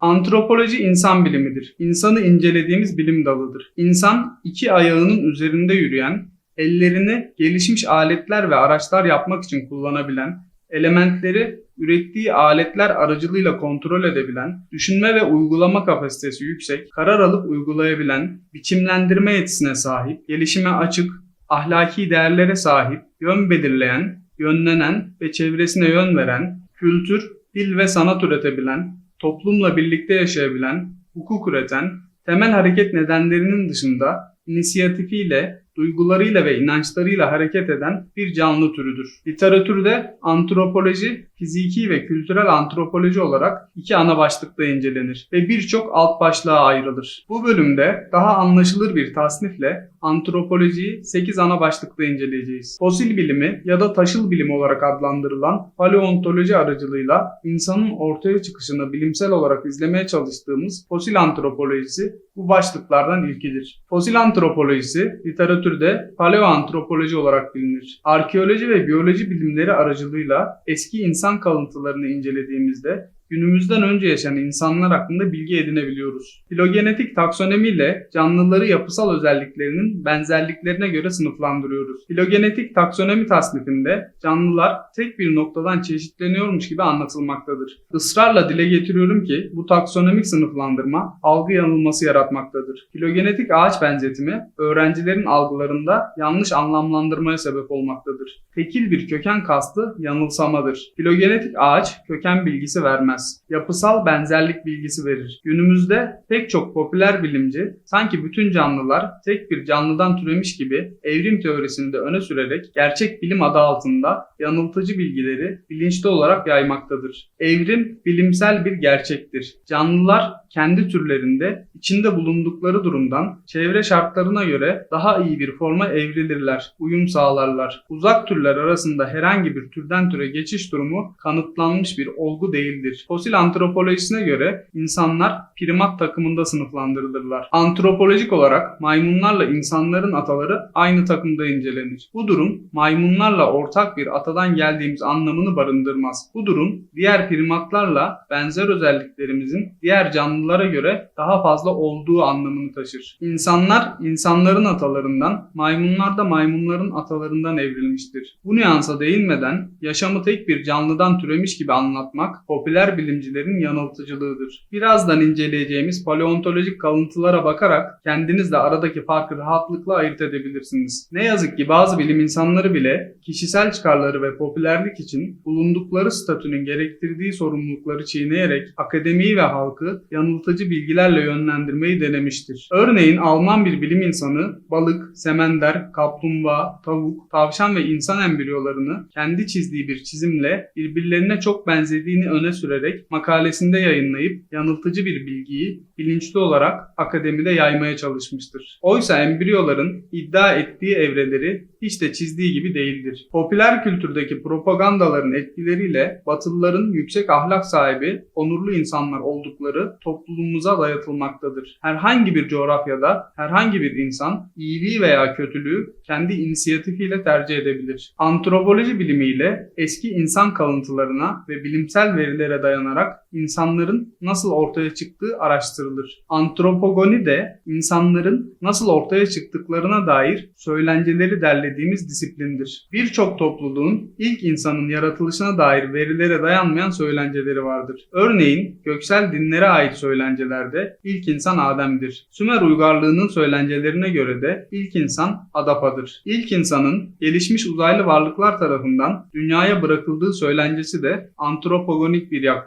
Antropoloji insan bilimidir. İnsanı incelediğimiz bilim dalıdır. İnsan iki ayağının üzerinde yürüyen, ellerini gelişmiş aletler ve araçlar yapmak için kullanabilen, elementleri ürettiği aletler aracılığıyla kontrol edebilen, düşünme ve uygulama kapasitesi yüksek, karar alıp uygulayabilen, biçimlendirme yetisine sahip, gelişime açık, ahlaki değerlere sahip, yön belirleyen, yönlenen ve çevresine yön veren, kültür, dil ve sanat üretebilen, toplumla birlikte yaşayabilen, hukuk üreten, temel hareket nedenlerinin dışında inisiyatifiyle, duygularıyla ve inançlarıyla hareket eden bir canlı türüdür. Literatürde antropoloji, fiziki ve kültürel antropoloji olarak iki ana başlıkta incelenir ve birçok alt başlığa ayrılır. Bu bölümde daha anlaşılır bir tasnifle antropolojiyi 8 ana başlıkta inceleyeceğiz. Fosil bilimi ya da taşıl bilim olarak adlandırılan paleontoloji aracılığıyla insanın ortaya çıkışını bilimsel olarak izlemeye çalıştığımız fosil antropolojisi bu başlıklardan ilkidir. Fosil antropolojisi literatürde paleoantropoloji olarak bilinir. Arkeoloji ve biyoloji bilimleri aracılığıyla eski insan kalıntılarını incelediğimizde günümüzden önce yaşayan insanlar hakkında bilgi edinebiliyoruz. Filogenetik taksonomi ile canlıları yapısal özelliklerinin benzerliklerine göre sınıflandırıyoruz. Filogenetik taksonomi tasnifinde canlılar tek bir noktadan çeşitleniyormuş gibi anlatılmaktadır. Israrla dile getiriyorum ki bu taksonomik sınıflandırma algı yanılması yaratmaktadır. Filogenetik ağaç benzetimi öğrencilerin algılarında yanlış anlamlandırmaya sebep olmaktadır. Tekil bir köken kastı yanılsamadır. Filogenetik ağaç köken bilgisi vermez vermez. Yapısal benzerlik bilgisi verir. Günümüzde pek çok popüler bilimci sanki bütün canlılar tek bir canlıdan türemiş gibi evrim teorisini de öne sürerek gerçek bilim adı altında yanıltıcı bilgileri bilinçli olarak yaymaktadır. Evrim bilimsel bir gerçektir. Canlılar kendi türlerinde içinde bulundukları durumdan çevre şartlarına göre daha iyi bir forma evrilirler, uyum sağlarlar. Uzak türler arasında herhangi bir türden türe geçiş durumu kanıtlanmış bir olgu değildir. Fosil antropolojisine göre insanlar primat takımında sınıflandırılırlar. Antropolojik olarak maymunlarla insanların ataları aynı takımda incelenir. Bu durum maymunlarla ortak bir atadan geldiğimiz anlamını barındırmaz. Bu durum diğer primatlarla benzer özelliklerimizin diğer canlılara göre daha fazla olduğu anlamını taşır. İnsanlar insanların atalarından, maymunlar da maymunların atalarından evrilmiştir. Bu nüansa değinmeden yaşamı tek bir canlıdan türemiş gibi anlatmak popüler bilimcilerin yanıltıcılığıdır. Birazdan inceleyeceğimiz paleontolojik kalıntılara bakarak kendiniz de aradaki farkı rahatlıkla ayırt edebilirsiniz. Ne yazık ki bazı bilim insanları bile kişisel çıkarları ve popülerlik için bulundukları statünün gerektirdiği sorumlulukları çiğneyerek akademiyi ve halkı yanıltıcı bilgilerle yönlendirmeyi denemiştir. Örneğin Alman bir bilim insanı balık, semender, kaplumbağa, tavuk, tavşan ve insan embriyolarını kendi çizdiği bir çizimle birbirlerine çok benzediğini öne sürerek makalesinde yayınlayıp yanıltıcı bir bilgiyi bilinçli olarak akademide yaymaya çalışmıştır. Oysa embriyoların iddia ettiği evreleri hiç de çizdiği gibi değildir. Popüler kültürdeki propagandaların etkileriyle Batılıların yüksek ahlak sahibi, onurlu insanlar oldukları toplumumuza dayatılmaktadır. Herhangi bir coğrafyada herhangi bir insan iyiliği veya kötülüğü kendi inisiyatifiyle tercih edebilir. Antropoloji bilimiyle eski insan kalıntılarına ve bilimsel verilere dayanarak insanların nasıl ortaya çıktığı araştırılır. Antropogoni de insanların nasıl ortaya çıktıklarına dair söylenceleri derlediğimiz disiplindir. Birçok topluluğun ilk insanın yaratılışına dair verilere dayanmayan söylenceleri vardır. Örneğin göksel dinlere ait söylencelerde ilk insan Adem'dir. Sümer uygarlığının söylencelerine göre de ilk insan Adapa'dır. İlk insanın gelişmiş uzaylı varlıklar tarafından dünyaya bırakıldığı söylencesi de antropogonik bir yaklaşımdır.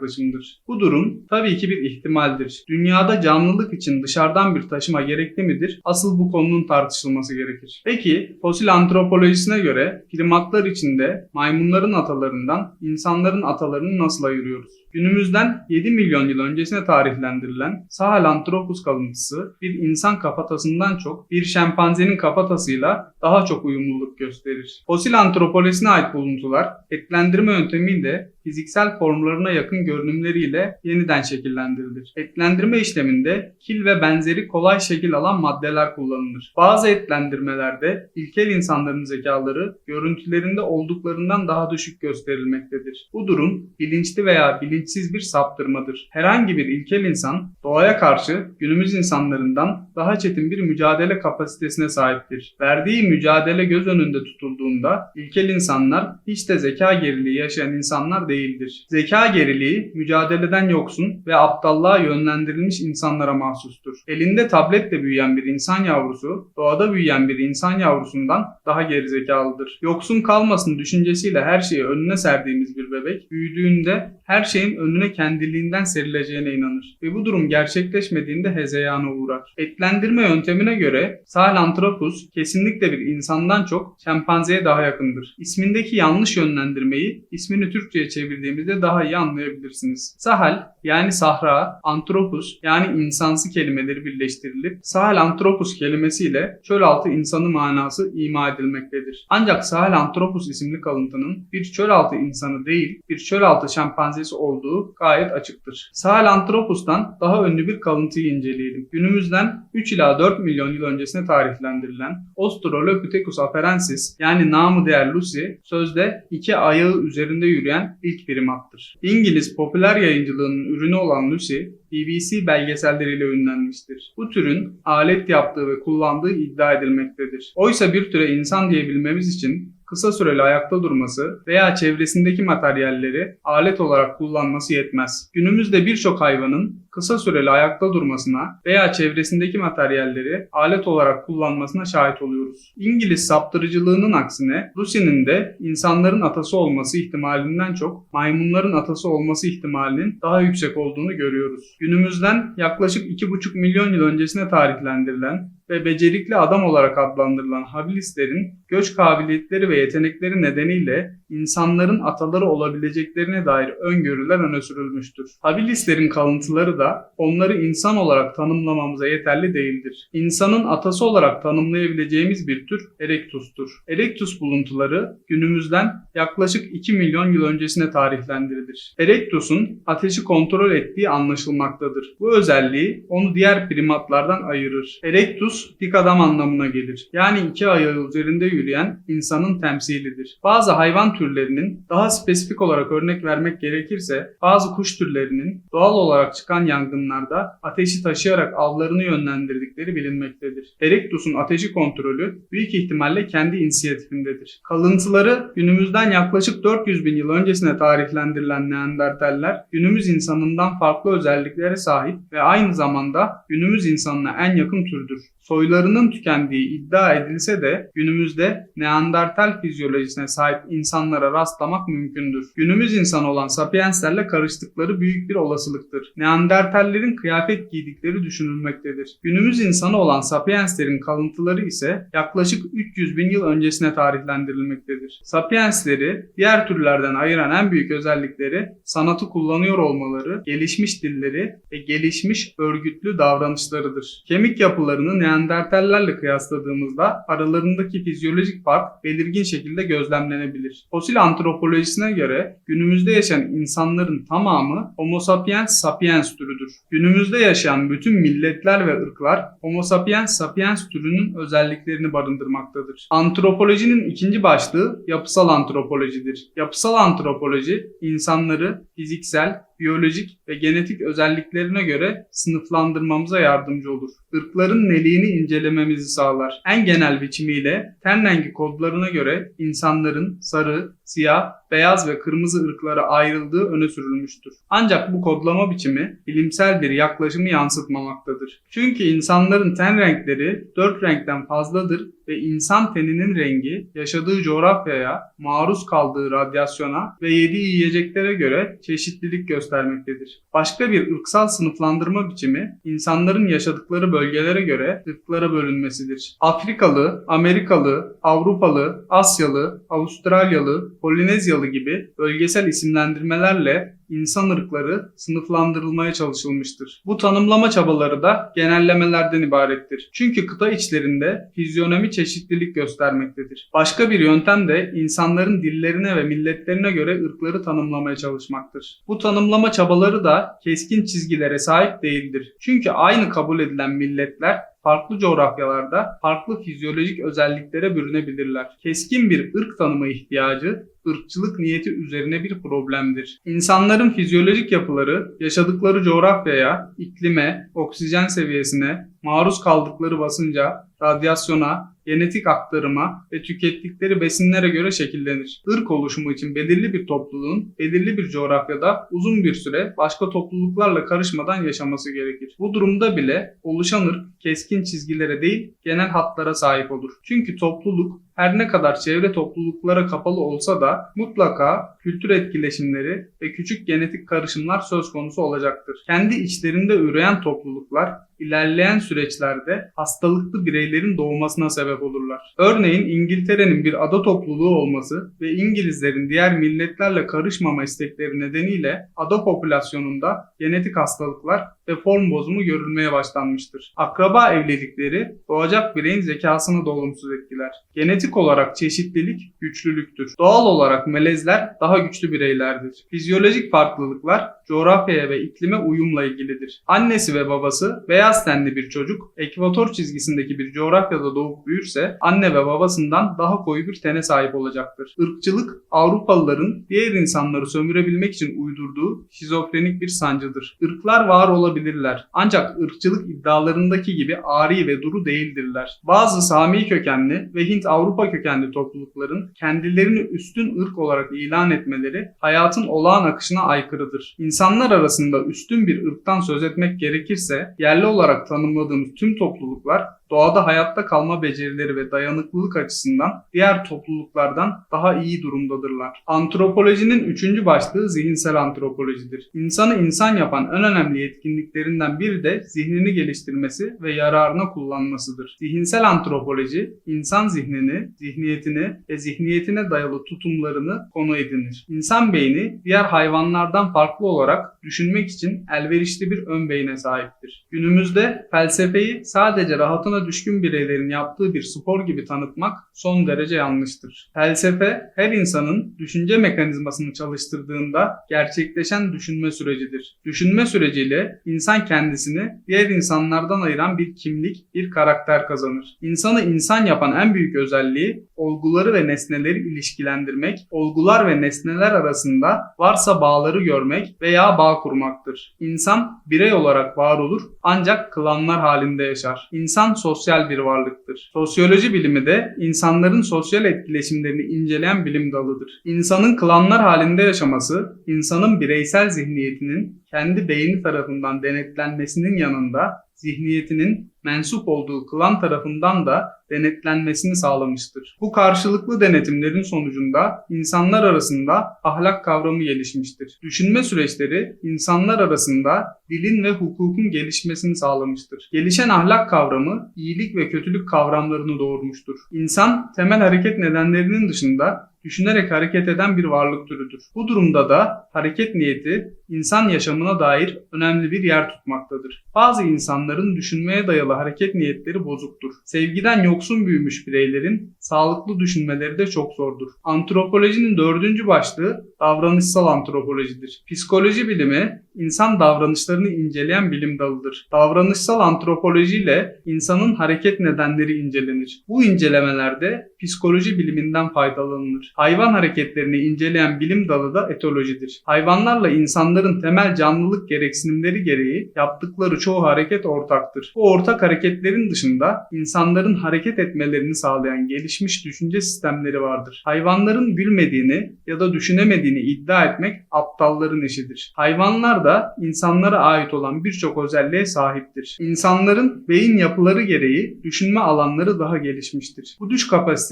Bu durum tabii ki bir ihtimaldir. Dünyada canlılık için dışarıdan bir taşıma gerekli midir? Asıl bu konunun tartışılması gerekir. Peki fosil antropolojisine göre primatlar içinde maymunların atalarından insanların atalarını nasıl ayırıyoruz? Günümüzden 7 milyon yıl öncesine tarihlendirilen Sahelanthropus kalıntısı bir insan kafatasından çok bir şempanzenin kafatasıyla daha çok uyumluluk gösterir. Fosil antropolojisine ait buluntular etlendirme yöntemiyle fiziksel formlarına yakın görünümleriyle yeniden şekillendirilir. Etlendirme işleminde kil ve benzeri kolay şekil alan maddeler kullanılır. Bazı etlendirmelerde ilkel insanların zekaları görüntülerinde olduklarından daha düşük gösterilmektedir. Bu durum bilinçli veya bilinçsiz bir saptırmadır. Herhangi bir ilkel insan doğaya karşı günümüz insanlarından daha çetin bir mücadele kapasitesine sahiptir. Verdiği mücadele göz önünde tutulduğunda ilkel insanlar hiç de zeka geriliği yaşayan insanlar değildir. Zeka geriliği mücadeleden yoksun ve aptallığa yönlendirilmiş insanlara mahsustur. Elinde tabletle büyüyen bir insan yavrusu doğada büyüyen bir insan yavrusundan daha gerizekalıdır. Yoksun kalmasın düşüncesiyle her şeyi önüne serdiğimiz bir bebek büyüdüğünde her şeyin önüne kendiliğinden serileceğine inanır ve bu durum gerçekleşmediğinde hezeyana uğrar. Etlendirme yöntemine göre Sahelanthropus kesinlikle bir insandan çok şempanzeye daha yakındır. İsmindeki yanlış yönlendirmeyi ismini Türkçe'ye çevirdiğimizde daha iyi anlayabilirsiniz. Sahel yani sahra, antropus yani insansı kelimeleri birleştirilip Sahelanthropus kelimesiyle çöl altı insanı manası ima edilmektedir. Ancak Sahelanthropus isimli kalıntının bir çöl altı insanı değil, bir çöl altı şempanzesi olduğu gayet açıktır. Sahelanthropus'tan daha ünlü bir kalıntıyı inceleyelim. Günümüzden 3 ila 4 milyon yıl öncesine tarihlendirilen Australopithecus afarensis yani namı değer Lucy sözde iki ayağı üzerinde yürüyen ilk primattır. İngiliz popüler yayıncılığının ürünü olan Lucy BBC belgeselleriyle ünlenmiştir. Bu türün alet yaptığı ve kullandığı iddia edilmektedir. Oysa bir türe insan diyebilmemiz için kısa süreli ayakta durması veya çevresindeki materyalleri alet olarak kullanması yetmez. Günümüzde birçok hayvanın kısa süreli ayakta durmasına veya çevresindeki materyalleri alet olarak kullanmasına şahit oluyoruz. İngiliz saptırıcılığının aksine Rusya'nın de insanların atası olması ihtimalinden çok maymunların atası olması ihtimalinin daha yüksek olduğunu görüyoruz. Günümüzden yaklaşık 2,5 milyon yıl öncesine tarihlendirilen ve becerikli adam olarak adlandırılan habilislerin göç kabiliyetleri ve yetenekleri nedeniyle insanların ataları olabileceklerine dair öngörüler öne sürülmüştür. Habilislerin kalıntıları da onları insan olarak tanımlamamıza yeterli değildir. İnsanın atası olarak tanımlayabileceğimiz bir tür Erectus'tur. Erectus buluntuları günümüzden yaklaşık 2 milyon yıl öncesine tarihlendirilir. Erectus'un ateşi kontrol ettiği anlaşılmaktadır. Bu özelliği onu diğer primatlardan ayırır. Erectus dik adam anlamına gelir. Yani iki ayağı üzerinde yürüyen insanın temsilidir. Bazı hayvan türlerinin daha spesifik olarak örnek vermek gerekirse bazı kuş türlerinin doğal olarak çıkan yangınlarda ateşi taşıyarak avlarını yönlendirdikleri bilinmektedir. Erectus'un ateşi kontrolü büyük ihtimalle kendi inisiyatifindedir. Kalıntıları günümüzden yaklaşık 400 bin yıl öncesine tarihlendirilen Neandertaller günümüz insanından farklı özelliklere sahip ve aynı zamanda günümüz insanına en yakın türdür. Soylarının tükendiği iddia edilse de günümüzde Neandertal fizyolojisine sahip insanlara rastlamak mümkündür. Günümüz insanı olan sapienslerle karıştıkları büyük bir olasılıktır. Neandertallerin kıyafet giydikleri düşünülmektedir. Günümüz insanı olan sapienslerin kalıntıları ise yaklaşık 300 bin yıl öncesine tarihlendirilmektedir. Sapiensleri diğer türlerden ayıran en büyük özellikleri sanatı kullanıyor olmaları, gelişmiş dilleri ve gelişmiş örgütlü davranışlarıdır. Kemik yapılarını Neandertallerle kıyasladığımızda aralarındaki fizyolojik fark belirgin şekilde gözlemlenebilir. Fosil antropolojisine göre günümüzde yaşayan insanların tamamı Homo sapiens sapiens türüdür. Günümüzde yaşayan bütün milletler ve ırklar Homo sapiens sapiens türünün özelliklerini barındırmaktadır. Antropolojinin ikinci başlığı yapısal antropolojidir. Yapısal antropoloji insanları fiziksel, biyolojik ve genetik özelliklerine göre sınıflandırmamıza yardımcı olur. Irkların neliğini incelememizi sağlar. En genel biçimiyle ten rengi kodlarına göre insanların sarı, siyah, beyaz ve kırmızı ırklara ayrıldığı öne sürülmüştür. Ancak bu kodlama biçimi bilimsel bir yaklaşımı yansıtmamaktadır. Çünkü insanların ten renkleri dört renkten fazladır ve insan teninin rengi yaşadığı coğrafyaya, maruz kaldığı radyasyona ve yediği yiyeceklere göre çeşitlilik göstermektedir. Başka bir ırksal sınıflandırma biçimi insanların yaşadıkları bölgelere göre ırklara bölünmesidir. Afrikalı, Amerikalı, Avrupalı, Asyalı, Avustralyalı, Polinezyalı gibi bölgesel isimlendirmelerle insan ırkları sınıflandırılmaya çalışılmıştır. Bu tanımlama çabaları da genellemelerden ibarettir. Çünkü kıta içlerinde fizyonomi çeşitlilik göstermektedir. Başka bir yöntem de insanların dillerine ve milletlerine göre ırkları tanımlamaya çalışmaktır. Bu tanımlama çabaları da keskin çizgilere sahip değildir. Çünkü aynı kabul edilen milletler farklı coğrafyalarda farklı fizyolojik özelliklere bürünebilirler. Keskin bir ırk tanımı ihtiyacı, ırkçılık niyeti üzerine bir problemdir. İnsanların fizyolojik yapıları, yaşadıkları coğrafyaya, iklime, oksijen seviyesine, maruz kaldıkları basınca, radyasyona, genetik aktarıma ve tükettikleri besinlere göre şekillenir. Irk oluşumu için belirli bir topluluğun belirli bir coğrafyada uzun bir süre başka topluluklarla karışmadan yaşaması gerekir. Bu durumda bile oluşan ırk keskin çizgilere değil genel hatlara sahip olur. Çünkü topluluk her ne kadar çevre topluluklara kapalı olsa da mutlaka kültür etkileşimleri ve küçük genetik karışımlar söz konusu olacaktır. Kendi içlerinde üreyen topluluklar ilerleyen süreçlerde hastalıklı bireylerin doğmasına sebep olurlar. Örneğin İngiltere'nin bir ada topluluğu olması ve İngilizlerin diğer milletlerle karışmama istekleri nedeniyle ada popülasyonunda genetik hastalıklar ve form bozumu görülmeye başlanmıştır. Akraba evlilikleri doğacak bireyin zekasını da olumsuz etkiler. Genetik olarak çeşitlilik güçlülüktür. Doğal olarak melezler daha güçlü bireylerdir. Fizyolojik farklılıklar coğrafyaya ve iklime uyumla ilgilidir. Annesi ve babası beyaz tenli bir çocuk ekvator çizgisindeki bir coğrafyada doğup büyürse anne ve babasından daha koyu bir tene sahip olacaktır. Irkçılık Avrupalıların diğer insanları sömürebilmek için uydurduğu şizofrenik bir sancıdır. Irklar var olabilirler ancak ırkçılık iddialarındaki gibi ari ve duru değildirler. Bazı Sami kökenli ve Hint Avrupa kökenli toplulukların kendilerini üstün ırk olarak ilan etmeleri hayatın olağan akışına aykırıdır. İnsanlar arasında üstün bir ırktan söz etmek gerekirse yerli olarak tanımladığımız tüm topluluklar doğada hayatta kalma becerileri ve dayanıklılık açısından diğer topluluklardan daha iyi durumdadırlar. Antropolojinin üçüncü başlığı zihinsel antropolojidir. İnsanı insan yapan en önemli yetkinliklerinden biri de zihnini geliştirmesi ve yararına kullanmasıdır. Zihinsel antropoloji, insan zihnini, zihniyetini ve zihniyetine dayalı tutumlarını konu edinir. İnsan beyni diğer hayvanlardan farklı olarak düşünmek için elverişli bir ön beyne sahiptir. Günümüzde felsefeyi sadece rahatına düşkün bireylerin yaptığı bir spor gibi tanıtmak son derece yanlıştır. Felsefe her insanın düşünce mekanizmasını çalıştırdığında gerçekleşen düşünme sürecidir. Düşünme süreciyle insan kendisini diğer insanlardan ayıran bir kimlik, bir karakter kazanır. İnsanı insan yapan en büyük özelliği olguları ve nesneleri ilişkilendirmek, olgular ve nesneler arasında varsa bağları görmek veya bağ kurmaktır. İnsan birey olarak var olur ancak klanlar halinde yaşar. İnsan sosyal bir varlıktır. Sosyoloji bilimi de insanların sosyal etkileşimlerini inceleyen bilim dalıdır. İnsanın klanlar halinde yaşaması, insanın bireysel zihniyetinin kendi beyni tarafından denetlenmesinin yanında zihniyetinin mensup olduğu klan tarafından da denetlenmesini sağlamıştır. Bu karşılıklı denetimlerin sonucunda insanlar arasında ahlak kavramı gelişmiştir. Düşünme süreçleri insanlar arasında dilin ve hukukun gelişmesini sağlamıştır. Gelişen ahlak kavramı iyilik ve kötülük kavramlarını doğurmuştur. İnsan temel hareket nedenlerinin dışında düşünerek hareket eden bir varlık türüdür. Bu durumda da hareket niyeti insan yaşamına dair önemli bir yer tutmaktadır. Bazı insanların düşünmeye dayalı hareket niyetleri bozuktur. Sevgiden yoksun büyümüş bireylerin sağlıklı düşünmeleri de çok zordur. Antropolojinin dördüncü başlığı davranışsal antropolojidir. Psikoloji bilimi insan davranışlarını inceleyen bilim dalıdır. Davranışsal antropoloji ile insanın hareket nedenleri incelenir. Bu incelemelerde psikoloji biliminden faydalanılır. Hayvan hareketlerini inceleyen bilim dalı da etolojidir. Hayvanlarla insanların temel canlılık gereksinimleri gereği yaptıkları çoğu hareket ortaktır. Bu ortak hareketlerin dışında insanların hareket etmelerini sağlayan gelişmiş düşünce sistemleri vardır. Hayvanların gülmediğini ya da düşünemediğini iddia etmek aptalların işidir. Hayvanlar da insanlara ait olan birçok özelliğe sahiptir. İnsanların beyin yapıları gereği düşünme alanları daha gelişmiştir. Bu düş kapasitesi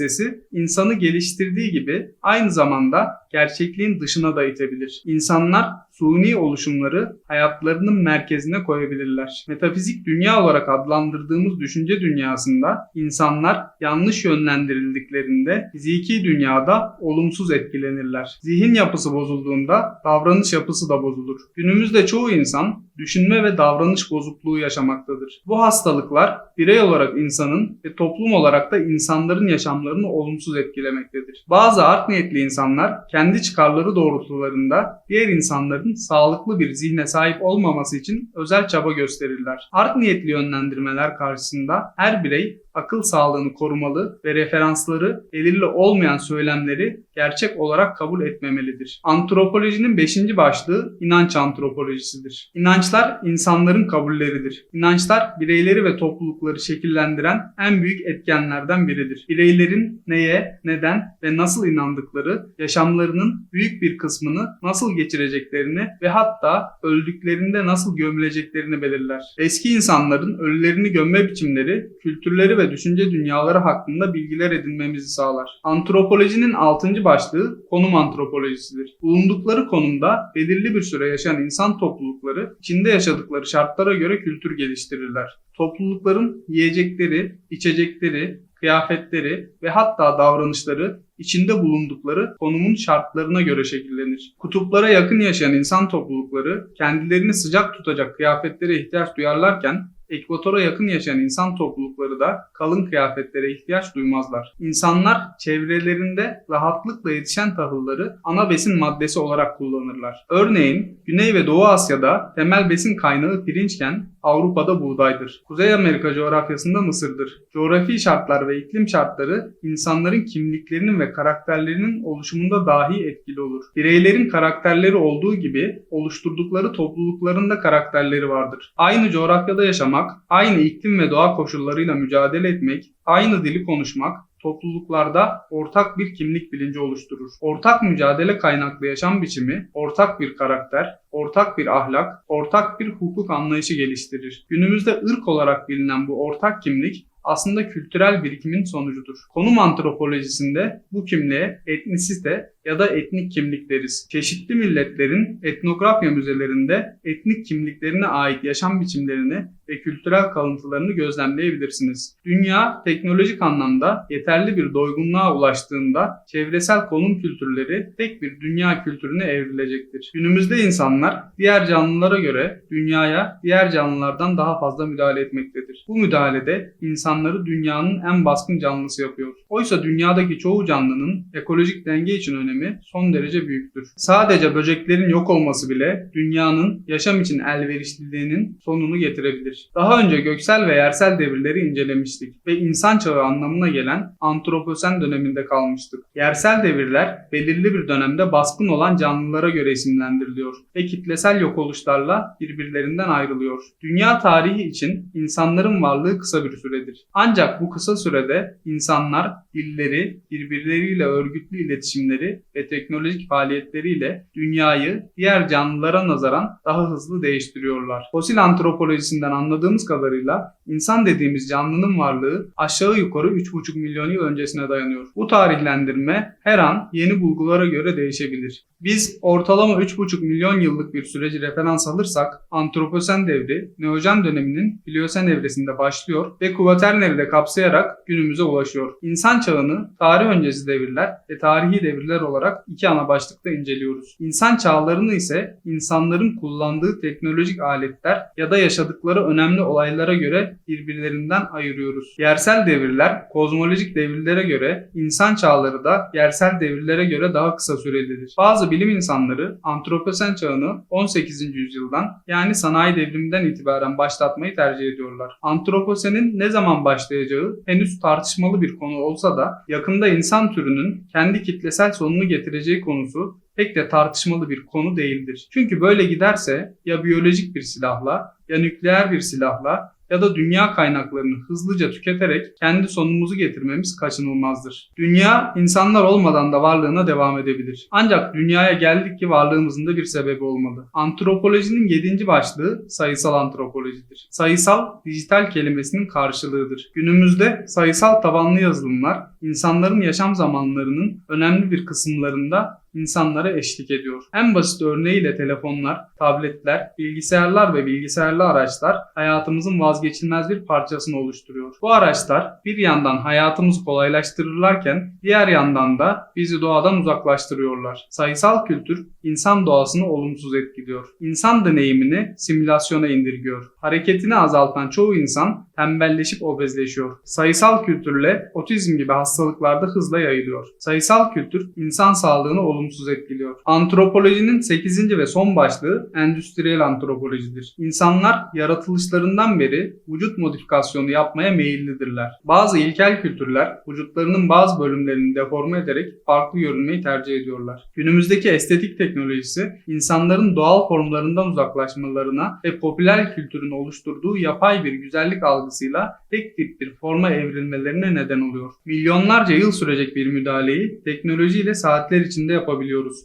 insanı geliştirdiği gibi aynı zamanda gerçekliğin dışına da itebilir. İnsanlar suni oluşumları hayatlarının merkezine koyabilirler. Metafizik dünya olarak adlandırdığımız düşünce dünyasında insanlar yanlış yönlendirildiklerinde fiziki dünyada olumsuz etkilenirler. Zihin yapısı bozulduğunda davranış yapısı da bozulur. Günümüzde çoğu insan düşünme ve davranış bozukluğu yaşamaktadır. Bu hastalıklar birey olarak insanın ve toplum olarak da insanların yaşamlarını olumsuz etkilemektedir. Bazı art niyetli insanlar kendi çıkarları doğrultularında diğer insanların sağlıklı bir zihne sahip olmaması için özel çaba gösterirler. Art niyetli yönlendirmeler karşısında her birey akıl sağlığını korumalı ve referansları belirli olmayan söylemleri gerçek olarak kabul etmemelidir. Antropolojinin 5. başlığı inanç antropolojisidir. İnançlar insanların kabulleridir. İnançlar bireyleri ve toplulukları şekillendiren en büyük etkenlerden biridir. Bireylerin neye, neden ve nasıl inandıkları yaşamlarının büyük bir kısmını nasıl geçireceklerini ve hatta öldüklerinde nasıl gömüleceklerini belirler. Eski insanların ölülerini gömme biçimleri, kültürleri ve düşünce dünyaları hakkında bilgiler edinmemizi sağlar. Antropolojinin 6. başlığı konum antropolojisidir. Bulundukları konumda belirli bir süre yaşayan insan toplulukları içinde yaşadıkları şartlara göre kültür geliştirirler. Toplulukların yiyecekleri, içecekleri, kıyafetleri ve hatta davranışları içinde bulundukları konumun şartlarına göre şekillenir. Kutuplara yakın yaşayan insan toplulukları kendilerini sıcak tutacak kıyafetlere ihtiyaç duyarlarken ekvatora yakın yaşayan insan toplulukları da kalın kıyafetlere ihtiyaç duymazlar. İnsanlar çevrelerinde rahatlıkla yetişen tahılları ana besin maddesi olarak kullanırlar. Örneğin Güney ve Doğu Asya'da temel besin kaynağı pirinçken Avrupa'da buğdaydır. Kuzey Amerika coğrafyasında mısırdır. Coğrafi şartlar ve iklim şartları insanların kimliklerinin ve karakterlerinin oluşumunda dahi etkili olur. Bireylerin karakterleri olduğu gibi oluşturdukları toplulukların da karakterleri vardır. Aynı coğrafyada yaşamak, aynı iklim ve doğa koşullarıyla mücadele etmek, aynı dili konuşmak, topluluklarda ortak bir kimlik bilinci oluşturur. Ortak mücadele kaynaklı yaşam biçimi, ortak bir karakter, ortak bir ahlak, ortak bir hukuk anlayışı geliştirir. Günümüzde ırk olarak bilinen bu ortak kimlik aslında kültürel birikimin sonucudur. Konum antropolojisinde bu kimliğe etnisite ya da etnik kimlik deriz. Çeşitli milletlerin etnografya müzelerinde etnik kimliklerine ait yaşam biçimlerini ve kültürel kalıntılarını gözlemleyebilirsiniz. Dünya teknolojik anlamda yeterli bir doygunluğa ulaştığında çevresel konum kültürleri tek bir dünya kültürüne evrilecektir. Günümüzde insanlar diğer canlılara göre dünyaya diğer canlılardan daha fazla müdahale etmektedir. Bu müdahalede insanları dünyanın en baskın canlısı yapıyor. Oysa dünyadaki çoğu canlının ekolojik denge için önemi son derece büyüktür. Sadece böceklerin yok olması bile dünyanın yaşam için elverişliliğinin sonunu getirebilir. Daha önce göksel ve yersel devirleri incelemiştik ve insan çağı anlamına gelen antroposen döneminde kalmıştık. Yersel devirler belirli bir dönemde baskın olan canlılara göre isimlendiriliyor ve kitlesel yok oluşlarla birbirlerinden ayrılıyor. Dünya tarihi için insanların varlığı kısa bir süredir. Ancak bu kısa sürede insanlar dilleri, birbirleriyle örgütlü iletişimleri ve teknolojik faaliyetleriyle dünyayı diğer canlılara nazaran daha hızlı değiştiriyorlar. Fosil antropolojisinden anladığımız kadarıyla insan dediğimiz canlının varlığı aşağı yukarı 3,5 milyon yıl öncesine dayanıyor. Bu tarihlendirme her an yeni bulgulara göre değişebilir. Biz ortalama 3,5 milyon yıllık bir süreci referans alırsak antroposen devri Neojen döneminin Pliosen evresinde başlıyor ve Kuvaterneri de kapsayarak günümüze ulaşıyor. İnsan çağını tarih öncesi devirler ve tarihi devirler olarak iki ana başlıkta inceliyoruz. İnsan çağlarını ise insanların kullandığı teknolojik aletler ya da yaşadıkları önemli olaylara göre birbirlerinden ayırıyoruz. Yersel devirler kozmolojik devirlere göre, insan çağları da yersel devirlere göre daha kısa sürelidir. Bazı bilim insanları antroposen çağını 18. yüzyıldan yani sanayi devriminden itibaren başlatmayı tercih ediyorlar. Antroposenin ne zaman başlayacağı henüz tartışmalı bir konu olsa da yakında insan türünün kendi kitlesel sonunu getireceği konusu pek de tartışmalı bir konu değildir. Çünkü böyle giderse ya biyolojik bir silahla ya nükleer bir silahla ya da dünya kaynaklarını hızlıca tüketerek kendi sonumuzu getirmemiz kaçınılmazdır. Dünya insanlar olmadan da varlığına devam edebilir. Ancak dünyaya geldik ki varlığımızın da bir sebebi olmalı. Antropolojinin 7. başlığı sayısal antropolojidir. Sayısal, dijital kelimesinin karşılığıdır. Günümüzde sayısal tabanlı yazılımlar insanların yaşam zamanlarının önemli bir kısımlarında insanlara eşlik ediyor. En basit örneğiyle telefonlar, tabletler, bilgisayarlar ve bilgisayarlı araçlar hayatımızın vazgeçilmez bir parçasını oluşturuyor. Bu araçlar bir yandan hayatımızı kolaylaştırırlarken diğer yandan da bizi doğadan uzaklaştırıyorlar. Sayısal kültür insan doğasını olumsuz etkiliyor. İnsan deneyimini simülasyona indirgiyor. Hareketini azaltan çoğu insan tembelleşip obezleşiyor. Sayısal kültürle otizm gibi hastalıklarda hızla yayılıyor. Sayısal kültür insan sağlığını olumsuz etkiliyor. Antropolojinin 8. ve son başlığı endüstriyel antropolojidir. İnsanlar yaratılışlarından beri vücut modifikasyonu yapmaya meyillidirler. Bazı ilkel kültürler vücutlarının bazı bölümlerini deforme ederek farklı görünmeyi tercih ediyorlar. Günümüzdeki estetik teknolojisi insanların doğal formlarından uzaklaşmalarına ve popüler kültürün oluşturduğu yapay bir güzellik algısıyla tek tip bir forma evrilmelerine neden oluyor. Milyonlarca yıl sürecek bir müdahaleyi teknolojiyle saatler içinde yapabiliyoruz.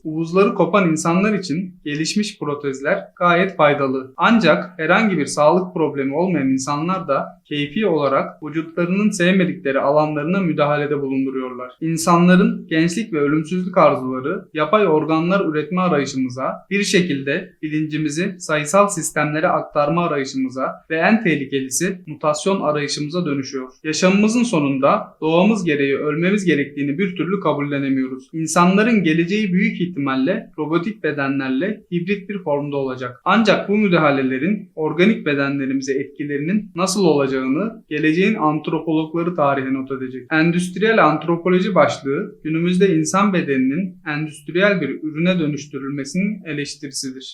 Uvuzları kopan insanlar için gelişmiş protezler gayet faydalı. Ancak herhangi bir sağlık problemi olmayan insanlar da keyfi olarak vücutlarının sevmedikleri alanlarına müdahalede bulunduruyorlar. İnsanların gençlik ve ölümsüzlük arzuları yapay organlar üretme arayışımıza, bir şekilde bilincimizi sayısal sistemlere aktarma arayışımıza ve en tehlikelisi mutasyon arayışımıza dönüşüyor. Yaşamımızın sonunda doğamız gereği ölmemiz gerektiğini bir türlü kabullenemiyoruz. İnsanların geleceği büyük ihtimalle robotik bedenlerle hibrit bir formda olacak. Ancak bu müdahalelerin organik bedenlerimize etkilerinin nasıl olacağını geleceğin antropologları tarihe not edecek. Endüstriyel antropoloji başlığı günümüzde insan bedeninin endüstriyel bir ürüne dönüştürülmesinin eleştirisidir.